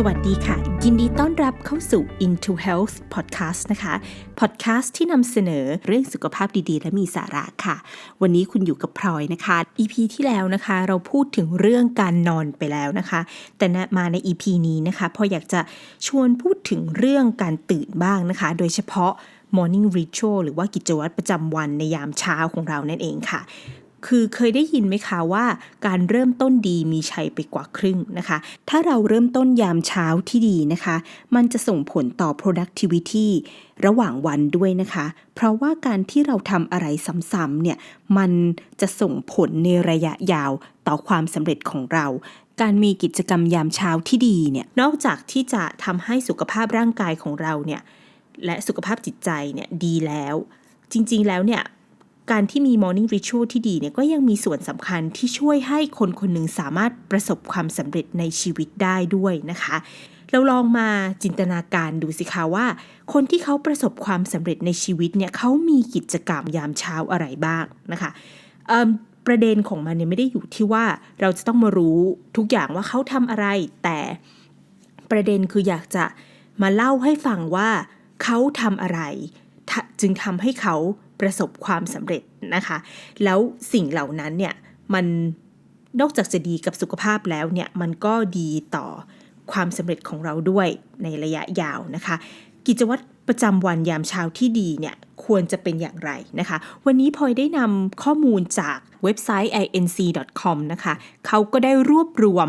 สวัสดีค่ะ ยินดีต้อนรับเข้าสู่ Into Health Podcast นะคะ podcast ที่นำเสนอเรื่องสุขภาพดีๆ และมีสาระค่ะ วันนี้คุณอยู่กับพลอยนะคะ EP ที่แล้วนะคะ เราพูดถึงเรื่องการนอนไปแล้วนะคะ แต่มาใน EP นี้นะคะพออยากจะชวนพูดถึงเรื่องการตื่นบ้างนะคะ โดยเฉพาะ morning ritual หรือว่ากิจวัตรประจำวันในยามเช้าของเรานั่นเองค่ะ คือเคยได้ยินไหมคะว่าการเริ่มต้นดีมีชัยไปกว่าครึ่งนะคะ ถ้าเราเริ่มต้นยามเช้าที่ดีนะคะ มันจะส่งผลต่อ productivity ระหว่างวันด้วยนะคะ เพราะว่าการที่เราทำอะไรซ้ำๆเนี่ย มันจะส่งผลในระยะยาวต่อความสำเร็จของเราการมีกิจกรรมยามเช้าที่ดีเนี่ย นอกจากที่จะทำให้สุขภาพร่างกายของเราเนี่ย และสุขภาพจิตใจเนี่ยดีแล้ว จริงๆแล้วเนี่ย การที่มี morning ritual ที่ดีเนี่ยก็ยังมีส่วนสำคัญที่ช่วยให้คนคนหนึ่งสามารถประสบความสำเร็จในชีวิตได้ด้วยนะคะ เราลองมาจินตนาการดูสิคะว่า คนที่เขาประสบความสำเร็จในชีวิตเนี่ยเขามีกิจกรรมยามเช้าอะไรบ้างนะคะประเด็นของมันเนี่ยไม่ได้อยู่ที่ว่าเราจะต้องมารู้ทุกอย่างว่าเขาทำอะไร แต่ประเด็นคืออยากจะมาเล่าให้ฟังว่าเขาทำอะไร จึงทำให้เขา ประสบความสำเร็จนะคะ แล้วสิ่งเหล่านั้นเนี่ยมันนอกจากจะดีกับสุขภาพแล้วเนี่ยมันก็ดีต่อความสำเร็จของเราด้วยในระยะยาวนะคะ กิจวัตรประจำวันยามเช้าที่ดีเนี่ยควรจะเป็นอย่างไรนะคะ วันนี้พลอยได้นำข้อมูลจากเว็บไซต์ inc.com นะคะเขาก็ได้รวบรวม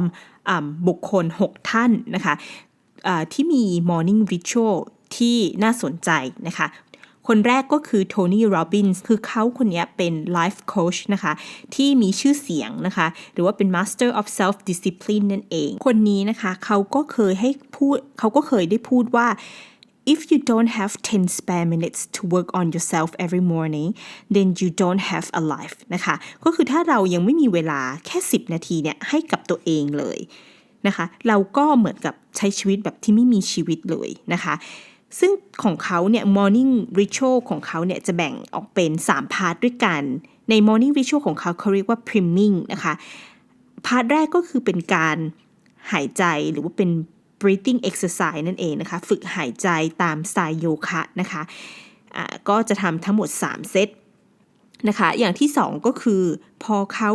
บุคคล 6 ท่านนะคะที่มี morning ritual ที่น่าสนใจนะคะ คนแรกก็คือโทนี่ โรบินส์ คือเขาคนนี้เป็นไลฟ์โค้ชนะคะ ที่มีชื่อเสียงนะคะ หรือว่าเป็น Master of Self Discipline นั่นเอง คนนี้นะคะเขาก็เคยให้พูดเขาก็เคยได้พูดว่า if you don't have 10 spare minutes to work on yourself every morning then you don't have a life นะคะ ก็คือถ้าเรายังไม่มีเวลาแค่ 10 นาทีเนี่ยให้กับตัวเองเลยนะคะ เราก็เหมือนกับใช้ชีวิตแบบที่ไม่มีชีวิตเลยนะคะ ซึ่งของเขาเนี่ย morning ritual ของเขาเนี่ยจะแบ่งออกเป็น 3 พาร์ทด้วยกัน ใน morning ritual ของเขาเขาเรียกว่า priming นะคะ พาร์ทแรกก็คือเป็นการหายใจหรือว่าเป็น breathing exercise นั่นเองนะคะ ฝึกหายใจตามสไตล์โยคะนะคะะก็จะทำทั้งหมด 3 เซตนะคะ อย่างที่ 2 ก็คือพอเขา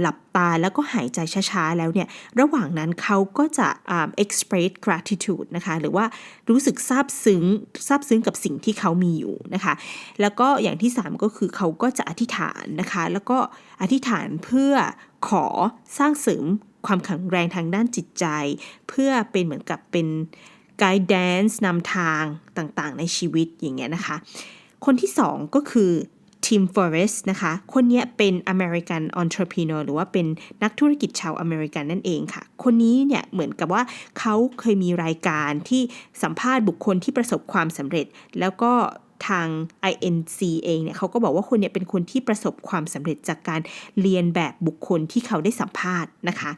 หลับตาแล้วก็หายใจช้าๆ แล้วเนี่ย ระหว่างนั้นเขาก็จะ express gratitude นะคะ หรือว่ารู้สึกซาบซึ้งซาบซึ้งกับสิ่งที่เขามีอยู่นะคะ แล้วก็อย่างที่ 3 ก็คือเขาก็จะอธิษฐานนะคะ แล้วก็อธิษฐานเพื่อขอสร้างเสริมความแข็งแรงทางด้านจิตใจ เพื่อเป็นเหมือนกับเป็น guidance นำทางต่างๆ ในชีวิตอย่างเงี้ยนะคะ คนที่ 2 ก็คือ ทีมฟอเรสต์นะคะ คนนี้เป็นอเมริกันออนทรพีเนอร์หรือว่าเป็นนักธุรกิจชาวอเมริกันนั่นเองค่ะ คนนี้เนี่ยเหมือนกับว่าเขาเคยมีรายการที่สัมภาษณ์บุคคลที่ประสบความสำเร็จ แล้วก็ ทาง INC เองเนี่ยเขาก็บอกว่าคนเนี่ยเป็นคนที่ประสบความสำเร็จจากการเรียนแบบบุคคลที่เขาได้สัมภาษณ์นะคะ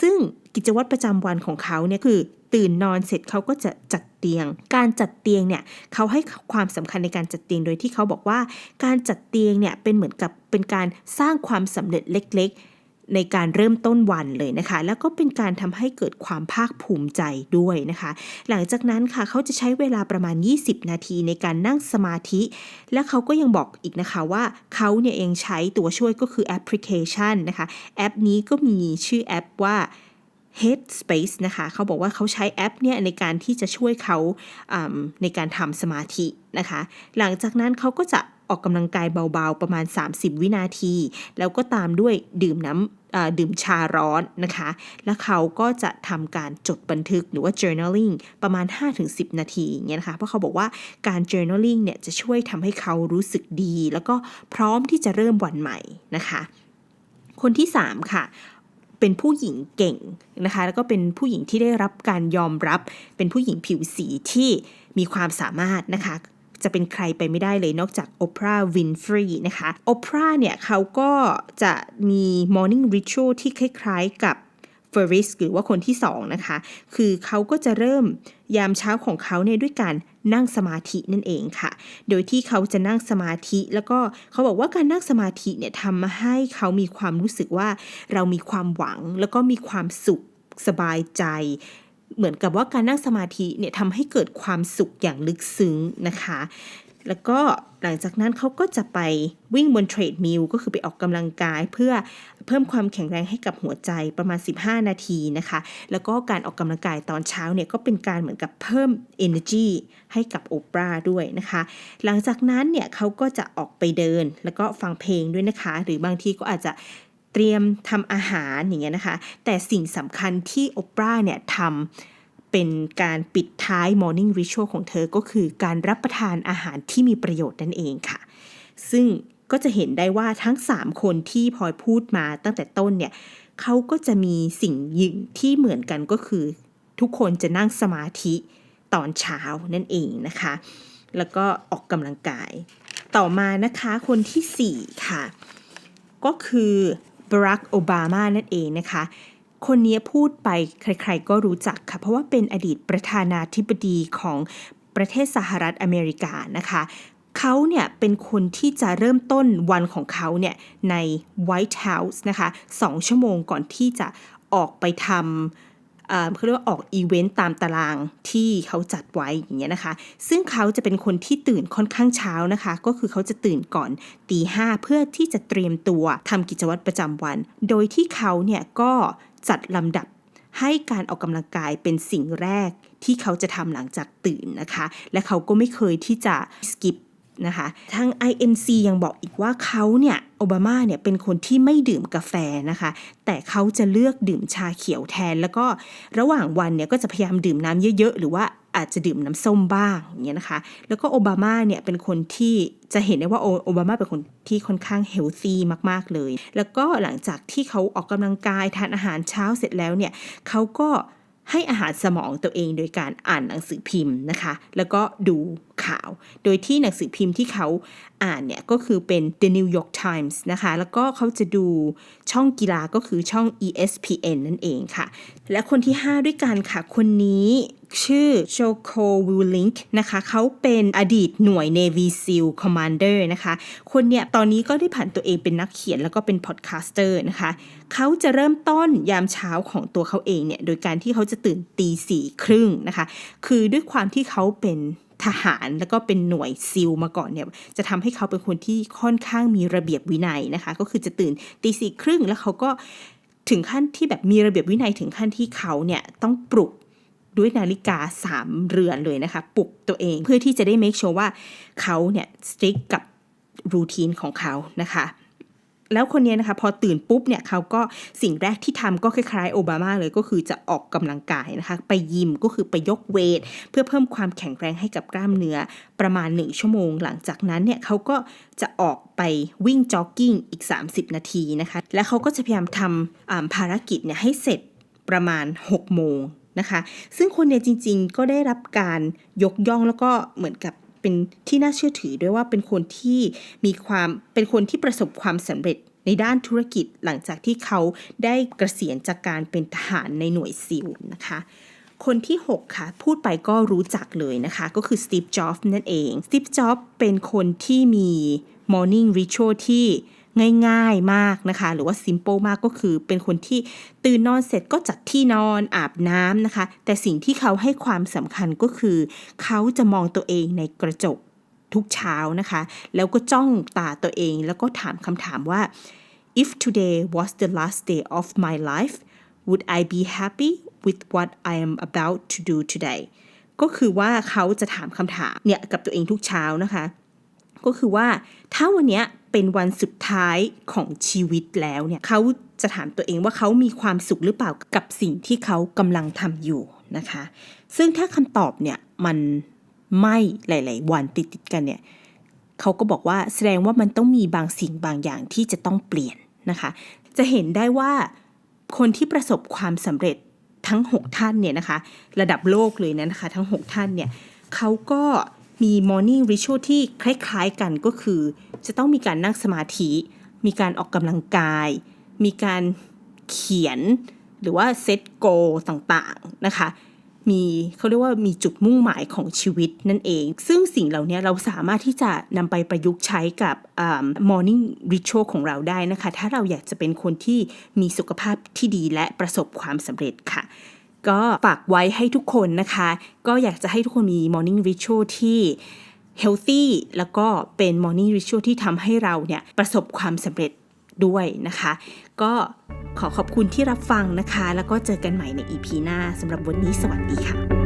ซึ่งกิจวัตรประจำวันของเขาเนี่ยคือตื่นนอนเสร็จเขาก็จะจัดเตียง การจัดเตียงเนี่ยเขาให้ความสำคัญในการจัดเตียงโดยที่เขาบอกว่า การจัดเตียงเนี่ยเป็นเหมือนกับเป็นการสร้างความสำเร็จเล็ก ในการเริ่มต้นวันเลยนะคะ แล้วก็เป็นการทำให้เกิดความภาคภูมิใจด้วยนะคะ หลังจากนั้นค่ะเขาจะใช้เวลาประมาณ 20 นาทีในการนั่งสมาธิ และเขาก็ยังบอกอีกนะคะว่าเขาเนี่ยเองใช้ตัวช่วยก็คือแอปพลิเคชันนะคะ แอปนี้ก็มีชื่อแอปว่า Headspace นะคะเขาบอกว่าเขาใช้แอปเนี่ยในการที่จะช่วยเขาในการทำสมาธินะคะ หลังจากนั้นเขาก็จะ ออกกำลังกายเบาๆประมาณ 30 วินาที แล้วก็ตามด้วยดื่มน้ำดื่มชาร้อนนะคะ แล้วเขาก็จะทำการจดบันทึกหรือว่า journaling ประมาณ 5-10 นาทีเงี้ยนะคะ เพราะเขาบอกว่าการ journaling เนี่ยจะช่วยทำให้เขารู้สึกดี แล้วก็พร้อมที่จะเริ่มวันใหม่นะคะ คนที่ 3 ค่ะเป็นผู้หญิงเก่งนะคะ แล้วก็เป็นผู้หญิงที่ได้รับการยอมรับ เป็นผู้หญิงผิวสีที่มีความสามารถนะคะ จะเป็นใครไปไม่ได้เลยนอกจากโอปราห์วินฟรีนะคะ โอปราห์เนี่ยเขาก็จะมี morning ritual ที่คล้ายๆกับเฟอริสหรือว่าคนที่สองนะคะ คือเขาก็จะเริ่มยามเช้าของเขาเนี่ยด้วยการนั่งสมาธินั่นเองค่ะ โดยที่เขาจะนั่งสมาธิแล้วก็เขาบอกว่าการนั่งสมาธิเนี่ยทำให้เขามีความรู้สึกว่าเรามีความหวังแล้วก็มีความสุขสบายใจ เหมือนกับว่าการนั่งสมาธิเนี่ยทำให้เกิดความสุขอย่างลึกซึ้งนะคะ แล้วก็หลังจากนั้นเขาก็จะไปวิ่งบนเทรดมิลก็คือไปออกกำลังกายเพื่อเพิ่มความแข็งแรงให้กับหัวใจประมาณ 15 นาทีนะคะ แล้วก็การออกกำลังกายตอนเช้าเนี่ยก็เป็นการเหมือนกับเพิ่ม energy ให้กับโอปราด้วยนะคะ หลังจากนั้นเนี่ยเขาก็จะออกไปเดินแล้วก็ฟังเพลงด้วยนะคะ หรือบางทีก็อาจจะ เตรียมทำอาหารอย่างเงี้ยนะคะ แต่สิ่งสำคัญที่โอปราเนี่ยทำเป็นการปิดท้าย Morning Ritual ของเธอก็คือการรับประทานอาหารที่มีประโยชน์นั่นเองค่ะ ซึ่งก็จะเห็นได้ว่าทั้ง 3 คนที่พลอยพูดมาตั้งแต่ต้นเนี่ยเขาก็จะมีสิ่งยิงที่เหมือนกันก็คือ ทุกคนจะนั่งสมาธิตอนเช้านั่นเองนะคะ แล้วก็ออกกำลังกาย ต่อมานะคะคนทีสี่4 ค่ะ ก็คือ บรักโอบามานั่นเองนะคะ คนนี้พูดไปใครๆก็รู้จักค่ะ เพราะว่าเป็นอดีตประธานาธิบดีของประเทศสหรัฐอเมริกานะคะเขาเนี่ยเป็นคนที่จะเริ่มต้นวันของเขาเนี่ยใน White House นะคะสองชั่วโมงก่อนที่จะออกไปทำ เขาเรียกว่าออกอีเวนต์ตามตารางที่เขาจัดไว้อย่างเงี้ยนะคะ ซึ่งเขาจะเป็นคนที่ตื่นค่อนข้างเช้านะคะ ก็คือเขาจะตื่นก่อนตีห้าเพื่อที่จะเตรียมตัวทำกิจวัตรประจำวัน โดยที่เขาเนี่ยก็จัดลำดับให้การออกกำลังกายเป็นสิ่งแรกที่เขาจะทำหลังจากตื่นนะคะ และเขาก็ไม่เคยที่จะสกิป นะคะทาง INC ยังบอกอีกว่าเขาเนี่ยโอบามาเนี่ยเป็นคนที่ไม่ดื่มกาแฟนะคะ แต่เขาจะเลือกดื่มชาเขียวแทน แล้วก็ระหว่างวันเนี่ยก็จะพยายามดื่มน้ำเยอะ ๆ หรือว่าอาจจะดื่มน้ำส้มบ้างอย่างเงี้ยนะคะ แล้วก็โอบามาเนี่ยเป็นคนที่จะเห็นได้ว่าโอบามาเป็นคนที่ค่อนข้างเฮลซีมากๆเลย แล้วก็หลังจากที่เขาออกกำลังกายทานอาหารเช้าเสร็จแล้วเนี่ยเขาก็ ให้อาหารสมองตัวเองโดยการอ่านหนังสือพิมพ์นะคะ แล้วก็ดูข่าว โดยที่หนังสือพิมพ์ที่เขาอ่านเนี่ยก็คือเป็น The New York Times นะคะ แล้วก็เขาจะดู ช่องกีฬาก็คือช่อง ESPN นั่นเองค่ะ และคนที่ 5 ด้วยกันค่ะ คนนี้ชื่อโชโควิลลิงค์นะคะ เขาเป็นอดีตหน่วย Navy SEAL Commander นะคะ คนเนี่ยตอนนี้ก็ได้ผ่านตัวเองเป็นนักเขียนแล้วก็เป็นพอดแคสเตอร์นะคะ เขาจะเริ่มต้นยามเช้าของตัวเขาเองเนี่ย โดยการที่เขาจะตื่นตีสี่ครึ่งนะคะ คือด้วยความที่เขาเป็น ทหารแล้วก็เป็นหน่วยซิลมาก่อนเนี่ยจะทำให้เขาเป็นคนที่ค่อนข้างมีระเบียบวินัยนะคะ ก็คือจะตื่นตีสี่ครึ่งแล้วเขาก็ถึงขั้นที่แบบมีระเบียบวินัยถึงขั้นที่เขาเนี่ยต้องปลุกด้วยนาฬิกาสามเรือนเลยนะคะปลุกตัวเองเพื่อที่จะได้ make sure ว่าเขาเนี่ย stick กับรูทีนของเขานะคะ แล้วคนนี้นะคะ พอตื่นปุ๊บเนี่ยเขาก็สิ่งแรกที่ทำก็คล้ายๆโอบามาเลยก็คือจะออกกำลังกายนะคะ ไปยิมก็คือไปยกเวท เพื่อเพิ่มความแข็งแรงให้กับกล้ามเนื้อประมาณ 1 ชั่วโมง หลังจากนั้นเนี่ยเขาก็จะออกไปวิ่งจ็อกกิ้งอีก 30 นาทีนะคะ และเขาก็จะพยายามทำภารกิจเนี่ยให้เสร็จประมาณ 6 โมงนะคะ ซึ่งคนเนี่ยจริง ๆ ก็ได้รับการยกย่องแล้วก็เหมือนกับเป็นที่น่าเชื่อถือด้วยว่าเป็นคนที่มีความเป็นคนที่ประสบความสำเร็จ ในด้านธุรกิจหลังจากที่เขาได้เกษียณจากการเป็นทหารในหน่วยซิลนะคะคนที่ 6 ค่ะ พูดไปก็รู้จักเลยนะคะ ก็คือสตีฟจ็อบส์นั่นเองสตีฟจ็อบส์เป็นคนที่มี Morning Ritual ที่ง่ายๆมากนะคะ หรือว่า simple มากก็คือเป็นคนที่ตื่นนอนเสร็จก็จัดที่นอนอาบน้ำนะคะ แต่สิ่งที่เขาให้ความสำคัญก็คือ เขาจะมองตัวเองในกระจกทุกเช้านะคะ แล้วก็จ้องตาตัวเองแล้วก็ถามคำถามว่า if today was the last day of my life would I be happy with what I am about to do today ก็คือว่าเขาจะถามคำถามเนี่ยกับตัวเองทุกเช้านะคะ ก็คือว่าถ้าวันนี้เป็นวันสุดท้ายของชีวิตแล้วเนี่ยเขาจะถามตัวเองว่าเขามีความสุขหรือเปล่ากับสิ่งที่เขากำลังทำอยู่นะคะ ซึ่งถ้าคำตอบเนี่ยมันไม่หลาย ๆ วันติดๆกันเนี่ยเขาก็บอกว่าแสดงว่ามันต้องมีบางสิ่งบางอย่างที่จะต้องเปลี่ยน นะคะ จะเห็นได้ว่าคนที่ประสบความสำเร็จทั้ง 6 ท่านเนี่ยนะคะ ระดับโลกเลยนะคะ ทั้ง 6 ท่านเนี่ยเขาก็มี morning ritual ที่คล้ายๆกันก็คือ จะต้องมีการนั่งสมาธิ มีการออกกำลังกาย มีการเขียนหรือว่าเซตโกต่างๆนะคะ มีเขาเรียกว่ามีจุดมุ่งหมายของชีวิตนั่นเอง ซึ่งสิ่งเหล่านี้เราสามารถที่จะนำไปประยุกต์ใช้กับอ่า morning ritual ของเราได้นะคะ ถ้าเราอยากจะเป็นคนที่มีสุขภาพที่ดีและประสบความสำเร็จค่ะ ก็ฝากไว้ให้ทุกคนนะคะ ก็อยากจะให้ทุกคนมี morning ritual ที่ healthy แล้วก็เป็น morning ritual ที่ทำให้เราเนี่ยประสบความสำเร็จด้วยนะคะ ก็ ขอขอบคุณที่รับฟังนะคะ แล้วก็เจอกันใหม่ใน EP หน้าสำหรับวันนี้สวัสดีค่ะ